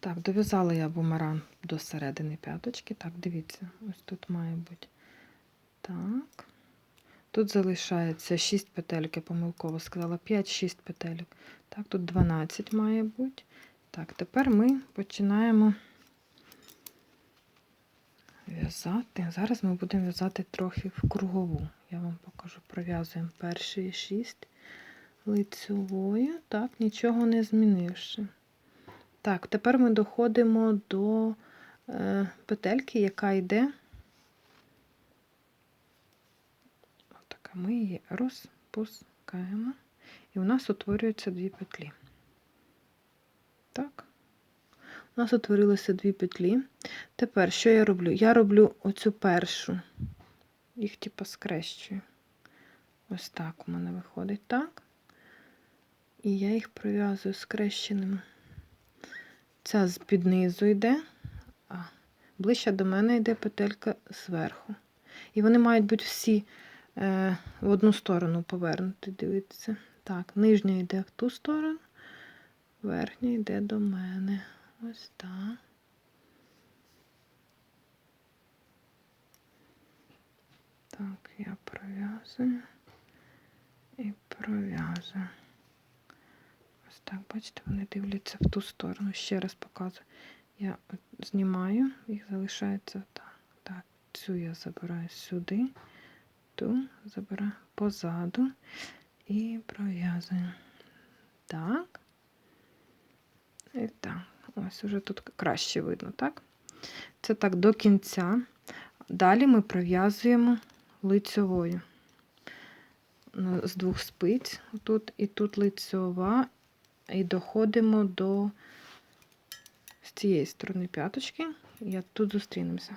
Так, дов'язала я бумеран до середини п'яточки. Так, дивіться, ось тут має бути. Так. Тут залишається 6 петельок, я помилково сказала, 5-6 петельок. Так, тут 12 має бути. Так, тепер ми починаємо в'язати. Зараз ми будемо в'язати трохи в кругову. Я вам покажу. Пров'язуємо перші 6 лицьовою. Так, нічого не змінивши. Так, тепер ми доходимо до е, петельки, яка йде. Отака. Ми її розпускаємо. І у нас утворюються дві петлі. Так. У нас утворилося дві петлі. Тепер, що я роблю? Я роблю оцю першу. Їх типу скрещую. Ось так у мене виходить, так. І я їх пров'язую скрещеними. Ця з під низу йде, а ближче до мене йде петелька зверху. І вони мають бути всі е, в одну сторону повернуті, дивіться. Так, нижня йде в ту сторону, верхня йде до мене. Ось так. Так, я пров'язую і пров'язую. Ось так, бачите, вони дивляться в ту сторону. Ще раз показую. Я знімаю, їх залишається так. Так, цю я забираю сюди, ту забираю позаду і пров'язую. Так. І так. Ось уже тут краще видно, так? Це так до кінця. Далі ми пров'язуємо лицьовою. Ну, З двох спиць, тут і тут лицьова, і доходимо до з цієї сторони п'яточки. Я тут зустрінемося.